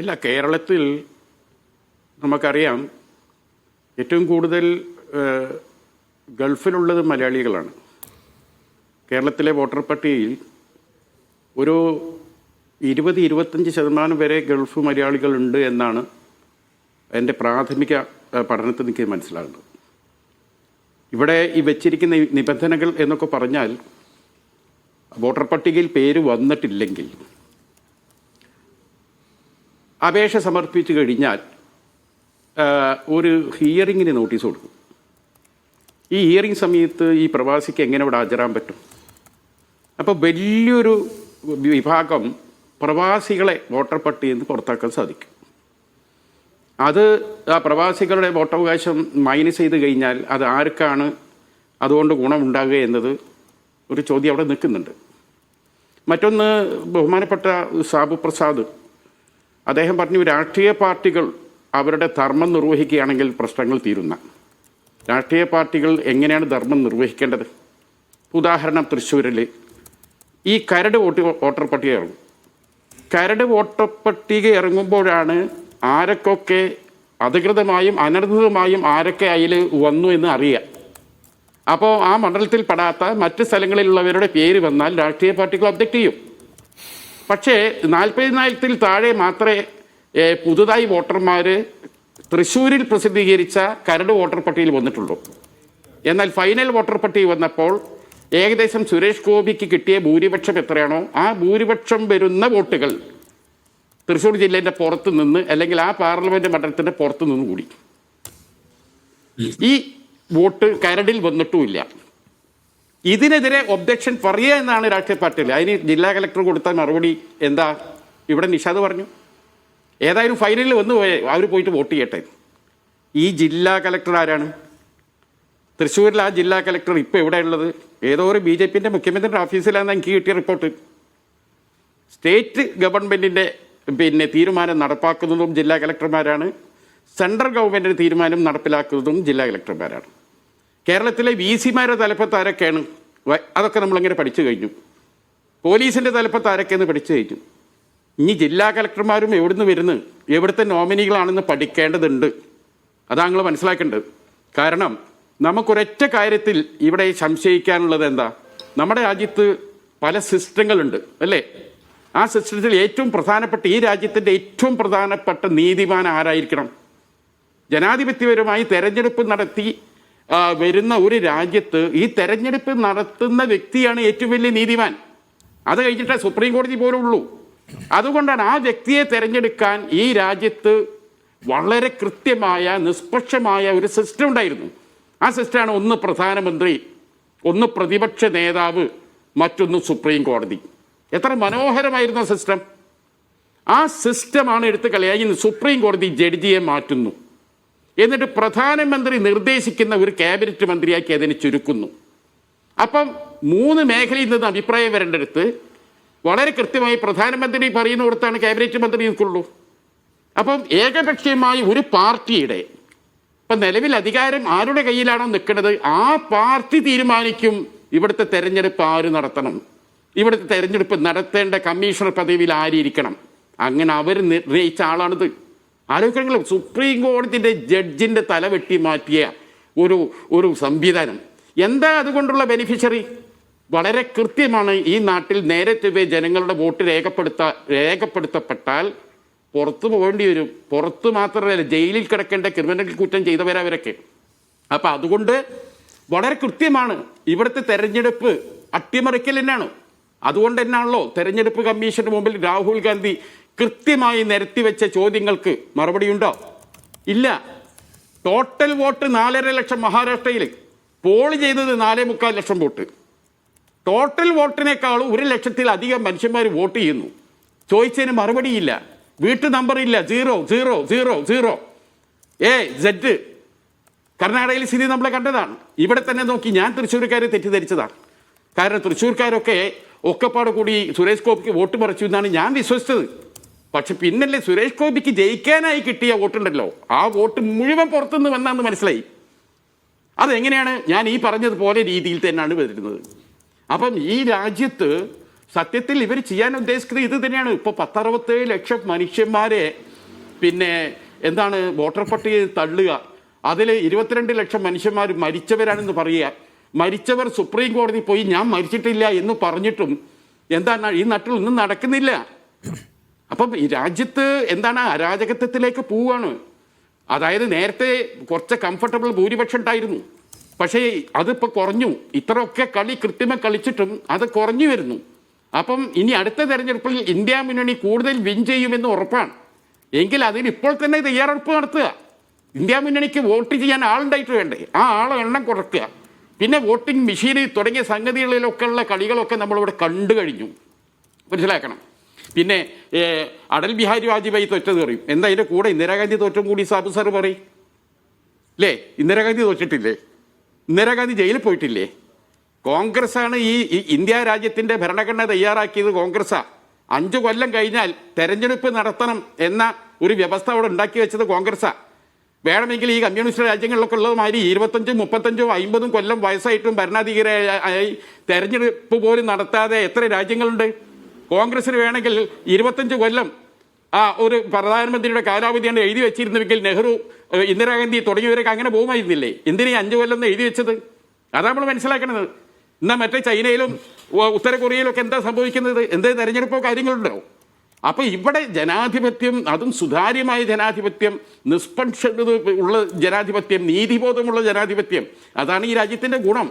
ഇല്ല കേരളത്തിൽ നമുക്കറിയാം ഏറ്റവും കൂടുതൽ ഗൾഫിലുള്ളത് മലയാളികളാണ്. കേരളത്തിലെ വോട്ടർ പട്ടികയിൽ ഒരു ഇരുപത് ഇരുപത്തഞ്ച് ശതമാനം വരെ ഗൾഫ് മലയാളികളുണ്ട് എന്നാണ് എന്റെ പ്രാഥമിക പഠനത്തിൽ എനിക്ക് മനസ്സിലാകുന്നത്. ഇവിടെ ഈ വെച്ചിരിക്കുന്ന നിബന്ധനകൾ എന്നൊക്കെ പറഞ്ഞാൽ വോട്ടർ പട്ടികയിൽ പേര് വന്നിട്ടില്ലെങ്കിൽ അപേക്ഷ സമർപ്പിച്ചു കഴിഞ്ഞാൽ ഒരു ഹിയറിങ്ങിന് നോട്ടീസ് കൊടുക്കും. ഈ ഹിയറിംഗ് സമയത്ത് ഈ പ്രവാസിക്ക് എങ്ങനെ ഇവിടെ ഹാജരാൻ പറ്റും? അപ്പോൾ വലിയൊരു വിഭാഗം പ്രവാസികളെ വോട്ടർ പട്ടികയിൽ നിന്ന് പുറത്താക്കാൻ സാധിക്കും. അത് ആ പ്രവാസികളുടെ വോട്ടവകാശം മൈനസ് ചെയ്ത് കഴിഞ്ഞാൽ അത് ആർക്കാണ് അതുകൊണ്ട് ഗുണമുണ്ടാകുക എന്നത് ഒരു ചോദ്യം അവിടെ നിൽക്കുന്നുണ്ട്. മറ്റൊന്ന് ബഹുമാനപ്പെട്ട സാബു പ്രസാദ് അദ്ദേഹം പറഞ്ഞു രാഷ്ട്രീയ പാർട്ടികൾ അവരുടെ ധർമ്മം നിർവഹിക്കുകയാണെങ്കിൽ പ്രശ്നങ്ങൾ തീരുന്ന. രാഷ്ട്രീയ പാർട്ടികൾ എങ്ങനെയാണ് ധർമ്മം നിർവഹിക്കേണ്ടത്? ഉദാഹരണം തൃശ്ശൂരിൽ ഈ കരട് വോട്ട് വോട്ടർ പട്ടിക ഇറങ്ങും. കരട് വോട്ടർ പട്ടിക ഇറങ്ങുമ്പോഴാണ് ആരൊക്കെ അധികൃതമായും അനധികൃതമായും ആരൊക്കെ അതിൽ വന്നു എന്ന് അറിയാം അപ്പോൾ ആ മണ്ഡലത്തിൽ പെടാത്ത മറ്റ് സ്ഥലങ്ങളിലുള്ളവരുടെ പേര് വന്നാൽ രാഷ്ട്രീയ പാർട്ടികൾ ഒബ്ജക്റ്റ് ചെയ്യും. പക്ഷേ നാൽപ്പതിനായിരത്തിൽ താഴെ മാത്രമേ പുതുതായി വോട്ടർമാർ തൃശ്ശൂരിൽ പ്രസിദ്ധീകരിച്ച കരട് വോട്ടർ പട്ടികയിൽ വന്നിട്ടുള്ളൂ. എന്നാൽ ഫൈനൽ വോട്ടർ പട്ടിക വന്നപ്പോൾ ഏകദേശം സുരേഷ് ഗോപിക്ക് കിട്ടിയ ഭൂരിപക്ഷം എത്രയാണോ ആ ഭൂരിപക്ഷം വരുന്ന വോട്ടുകൾ തൃശ്ശൂർ ജില്ലേന്റെ പുറത്ത് നിന്ന് അല്ലെങ്കിൽ ആ പാർലമെന്റ് മണ്ഡലത്തിന്റെ പുറത്ത് നിന്ന് കൂടി. ഈ വോട്ട് കരടിൽ വന്നിട്ടുമില്ല. ഇതിനെതിരെ ഒബ്ജക്ഷൻ പറയുക എന്നാണ് രാഷ്ട്രീയ പാർട്ടിയിൽ. അതിന് ജില്ലാ കലക്ടർ കൊടുത്ത മറുപടി എന്താ? ഇവിടെ നിഷാദ് പറഞ്ഞു. ഏതായാലും ഫൈനലിൽ വന്നു പോയേ അവർ പോയിട്ട് വോട്ട് ചെയ്യട്ടെ. ഈ ജില്ലാ കലക്ടർ ആരാണ്? തൃശ്ശൂരിൽ ആ ജില്ലാ കലക്ടർ ഇപ്പോൾ എവിടെയുള്ളത് ഏതോ ഒരു ബി ജെ പിന്റെ മുഖ്യമന്ത്രിയുടെ ഓഫീസിലാണ് എനിക്ക് കിട്ടിയ റിപ്പോർട്ട് സ്റ്റേറ്റ് ഗവൺമെന്റിന്റെ പിന്നെ തീരുമാനം നടപ്പാക്കുന്നതും ജില്ലാ കലക്ടർമാരാണ്. സെൻട്രൽ ഗവൺമെന്റിന്റെ തീരുമാനം നടപ്പിലാക്കുന്നതും ജില്ലാ കലക്ടർമാരാണ്. കേരളത്തിലെ വി സിമാരുടെ തലപ്പത്ത് ആരൊക്കെയാണ്? അതൊക്കെ നമ്മളിങ്ങനെ പഠിച്ചു കഴിഞ്ഞു. പോലീസിന്റെ തലപ്പത്ത് ആരൊക്കെയെന്ന് പഠിച്ചു കഴിഞ്ഞു. ഇനി ജില്ലാ കലക്ടർമാരും എവിടുന്ന് വരുന്നു? എവിടുത്തെ നോമിനികളാണെന്ന് പഠിക്കേണ്ടതുണ്ട്. അതാ നിങ്ങൾ മനസ്സിലാക്കേണ്ടത്. കാരണം നമുക്കൊരൊറ്റ കാര്യത്തിൽ ഇവിടെ സംശയിക്കാനുള്ളത് എന്താ? നമ്മുടെ രാജ്യത്ത് പല സിസ്റ്റങ്ങളുണ്ട് അല്ലേ? ആ സിസ്റ്റത്തിൽ ഏറ്റവും പ്രധാനപ്പെട്ട ഈ രാജ്യത്തിന്റെ ഏറ്റവും പ്രധാനപ്പെട്ട നീതിമാൻ ആരായിരിക്കണം? ജനാധിപത്യപരമായി തെരഞ്ഞെടുപ്പ് നടത്തി വരുന്ന ഒരു രാജ്യത്ത് ഈ തെരഞ്ഞെടുപ്പ് നടത്തുന്ന വ്യക്തിയാണ് ഏറ്റവും വലിയ നീതിമാൻ. അത് കഴിഞ്ഞിട്ടേ സുപ്രീം കോടതി പോലും ഉള്ളൂ അതുകൊണ്ടാണ് ആ വ്യക്തിയെ തിരഞ്ഞെടുക്കാൻ ഈ രാജ്യത്ത് വളരെ കൃത്യമായ നിഷ്പക്ഷമായ ഒരു സിസ്റ്റം ഉണ്ടായിരുന്നു. ആ സിസ്റ്റമാണ് ഒന്ന് പ്രധാനമന്ത്രി ഒന്ന് പ്രതിപക്ഷ നേതാവ് മറ്റൊന്ന് സുപ്രീം കോടതി. എത്ര മനോഹരമായിരുന്നു സിസ്റ്റം. ആ സിസ്റ്റമാണ് എടുത്ത് കളയായി സുപ്രീം കോടതി ജഡ്ജിയെ മാറ്റുന്നു. എന്നിട്ട് പ്രധാനമന്ത്രി നിർദ്ദേശിക്കുന്ന ഒരു ക്യാബിനറ്റ് മന്ത്രിയാക്കി അതിനെ ചുരുക്കുന്നു. അപ്പം മൂന്ന് മേഖലയിൽ നിന്ന് അഭിപ്രായം വരേണ്ടടുത്ത് വളരെ കൃത്യമായി പ്രധാനമന്ത്രി പറയുന്നിടത്താണ് ക്യാബിനറ്റ് മന്ത്രി നിൽക്കുള്ളൂ. അപ്പം ഏകപക്ഷീയമായി ഒരു പാർട്ടിയുടെ ഇപ്പം നിലവിൽ അധികാരം ആരുടെ കയ്യിലാണോ നിൽക്കുന്നത് ആ പാർട്ടി തീരുമാനിക്കും ഇവിടുത്തെ തെരഞ്ഞെടുപ്പ് ആര് നടത്തണം. ഇവിടുത്തെ തെരഞ്ഞെടുപ്പ് നടത്തേണ്ട കമ്മീഷണർ പദവിയിൽ ആരിയിരിക്കണം. അങ്ങനെ അവർ നിർണയിച്ച ആളാണിത്. ആലോചിക്കണം സുപ്രീം കോടതിയുടെ ജഡ്ജിന്റെ തല വെട്ടി മാറ്റിയ ഒരു ഒരു സംവിധാനം. എന്താ അതുകൊണ്ടുള്ള ബെനിഫിഷ്യറി വളരെ കൃത്യമാണ്. ഈ നാട്ടിൽ നേരത്തെ ജനങ്ങളുടെ വോട്ട് രേഖപ്പെടുത്ത രേഖപ്പെടുത്തപ്പെട്ടാൽ പുറത്തു പോകേണ്ടി വരും. പുറത്ത് മാത്രമല്ല ജയിലിൽ കിടക്കേണ്ട ക്രിമിനൽ കുറ്റം ചെയ്തവരവരൊക്കെ അപ്പം അതുകൊണ്ട് വളരെ കൃത്യമാണ്. ഇവിടുത്തെ തെരഞ്ഞെടുപ്പ് അട്ടിമറിക്കൽ തന്നെയാണ്. അതുകൊണ്ട് തന്നെയാണല്ലോ തെരഞ്ഞെടുപ്പ് കമ്മീഷന് മുമ്പിൽ രാഹുൽ ഗാന്ധി കൃത്യമായി നിരത്തി വെച്ച ചോദ്യങ്ങൾക്ക് മറുപടിയുണ്ടോ? ഇല്ല. ടോട്ടൽ വോട്ട് നാലര ലക്ഷം മഹാരാഷ്ട്രയിൽ പോൾ ചെയ്തത് നാലേ മുക്കാൽ ലക്ഷം വോട്ട്. ടോട്ടൽ വോട്ടിനേക്കാൾ ഒരു ലക്ഷത്തിലധികം മനുഷ്യന്മാർ വോട്ട് ചെയ്യുന്നു. ചോദിച്ചതിന് മറുപടിയില്ല. വീട്ടു നമ്പർ ഇല്ല. Zero zero zero zero A Z കർണാടകയിൽ സ്ഥിതി നമ്മൾ കണ്ടതാണ്. ഇവിടെ തന്നെ നോക്കി ഞാൻ തൃശ്ശൂർക്കാരെ തെറ്റിദ്ധരിച്ചതാണ്. കാരണം തൃശ്ശൂർക്കാരൊക്കെ ഒക്കെപ്പാട് കൂടി സുരേഷ് ഗോപിക്ക് വോട്ട് പറിച്ചു എന്നാണ് ഞാൻ വിശ്വസിച്ചത്. പക്ഷെ പിന്നല്ലേ സുരേഷ് ഗോപിക്ക് ജയിക്കാനായി കിട്ടിയ വോട്ടുണ്ടല്ലോ. ആ വോട്ട് മുഴുവൻ പുറത്തുനിന്ന് വന്നാന്ന് മനസ്സിലായി. അതെങ്ങനെയാണ്? ഞാൻ ഈ പറഞ്ഞതുപോലെ രീതിയിൽ തന്നെയാണ് വരുന്നത്. അപ്പം ഈ രാജ്യത്ത് സത്യത്തിൽ ഇവർ ചെയ്യാൻ ഉദ്ദേശിക്കുന്നത് ഇത് തന്നെയാണ്. ഇപ്പോൾ പത്തറുപത്തേഴ് ലക്ഷം മനുഷ്യന്മാരെ പിന്നെ എന്താണ് വോട്ടർ പട്ടികയിൽ തള്ളുക. അതിൽ ഇരുപത്തിരണ്ട് ലക്ഷം മനുഷ്യന്മാർ മരിച്ചവരാണെന്ന് പറയുക. മരിച്ചവർ സുപ്രീം കോടതി പോയി ഞാൻ മരിച്ചിട്ടില്ല എന്ന് പറഞ്ഞിട്ടും എന്താണ് ഈ നാട്ടിൽ ഒന്നും നടക്കുന്നില്ല. അപ്പം ഈ രാജ്യത്ത് എന്താണ് അരാജകത്വത്തിലേക്ക് പോവുകയാണ്. അതായത് നേരത്തെ കുറച്ച് കംഫർട്ടബിൾ ഭൂരിപക്ഷം ഉണ്ടായിരുന്നു. പക്ഷേ അതിപ്പോൾ കുറഞ്ഞു. ഇത്രയൊക്കെ കളി കൃത്രിമം കളിച്ചിട്ടും അത് കുറഞ്ഞു വരുന്നു. അപ്പം ഇനി അടുത്ത തെരഞ്ഞെടുപ്പിൽ ഇന്ത്യ മുന്നണി കൂടുതൽ വിൻ ചെയ്യുമെന്ന് ഉറപ്പാണ്. എങ്കിൽ അതിന് ഇപ്പോൾ തന്നെ തയ്യാറെടുപ്പ് നടത്തുക. ഇന്ത്യ മുന്നണിക്ക് വോട്ട് ചെയ്യാൻ ആളുണ്ടായിട്ട് വേണ്ടേ? ആ ആളെ എണ്ണം കുറക്കുക. പിന്നെ വോട്ടിംഗ് മെഷീൻ തുടങ്ങിയ സംഗതികളിലൊക്കെയുള്ള കളികളൊക്കെ നമ്മളിവിടെ കണ്ടു കഴിഞ്ഞു. മനസ്സിലാക്കണം. പിന്നെ അടൽ ബിഹാരി വാജ്പേയി തോറ്റത് പറയും. എന്താ അതിന്റെ കൂടെ ഇന്ദിരാഗാന്ധി തോറ്റും കൂടി സാബു സാർ പറയും? അല്ലേ ഇന്ദിരാഗാന്ധി തോറ്റിട്ടില്ലേ? ഇന്ദിരാഗാന്ധി ജയിലിൽ പോയിട്ടില്ലേ? കോൺഗ്രസ് ആണ് ഈ ഇന്ത്യ രാജ്യത്തിന്റെ ഭരണഘടന തയ്യാറാക്കിയത് കോൺഗ്രസ്സാണ് അഞ്ചു കൊല്ലം കഴിഞ്ഞാൽ തെരഞ്ഞെടുപ്പ് നടത്തണം എന്ന ഒരു വ്യവസ്ഥ അവിടെ ഉണ്ടാക്കി വെച്ചത് കോൺഗ്രസ്സാണ് വേണമെങ്കിൽ ഈ കമ്മ്യൂണിസ്റ്റ് രാജ്യങ്ങളിലൊക്കെ ഉള്ളത് മാതിരി ഇരുപത്തഞ്ചും മുപ്പത്തഞ്ചും അമ്പതും കൊല്ലം വയസ്സായിട്ടും ഭരണാധികാരിയായി തെരഞ്ഞെടുപ്പ് പോലും നടത്താതെ എത്ര രാജ്യങ്ങളുണ്ട്? കോൺഗ്രസിന് വേണമെങ്കിൽ ഇരുപത്തഞ്ച് കൊല്ലം ആ ഒരു പ്രധാനമന്ത്രിയുടെ കാലാവധിയാണ് എഴുതി വെച്ചിരുന്നുവെങ്കിൽ നെഹ്റു ഇന്ദിരാഗാന്ധി തുടങ്ങിയവരൊക്കെ അങ്ങനെ പോകുമായിരുന്നില്ലേ? എന്തിനാ അഞ്ച് കൊല്ലം എന്ന് എഴുതി വെച്ചത്? അതാണ് നമ്മൾ മനസ്സിലാക്കണത്. എന്നാൽ മറ്റേ ചൈനയിലും ഉത്തര കൊറിയയിലും ഒക്കെ എന്താ സംഭവിക്കുന്നത്? എന്തേ തെരഞ്ഞെടുപ്പോ കാര്യങ്ങളുണ്ടോ അപ്പോൾ ഇവിടെ ജനാധിപത്യം അതും സുതാര്യമായ ജനാധിപത്യം നിഷ്പക്ഷത ഉള്ള ജനാധിപത്യം നീതിബോധമുള്ള ജനാധിപത്യം അതാണ് ഈ രാജ്യത്തിന്റെ ഗുണം.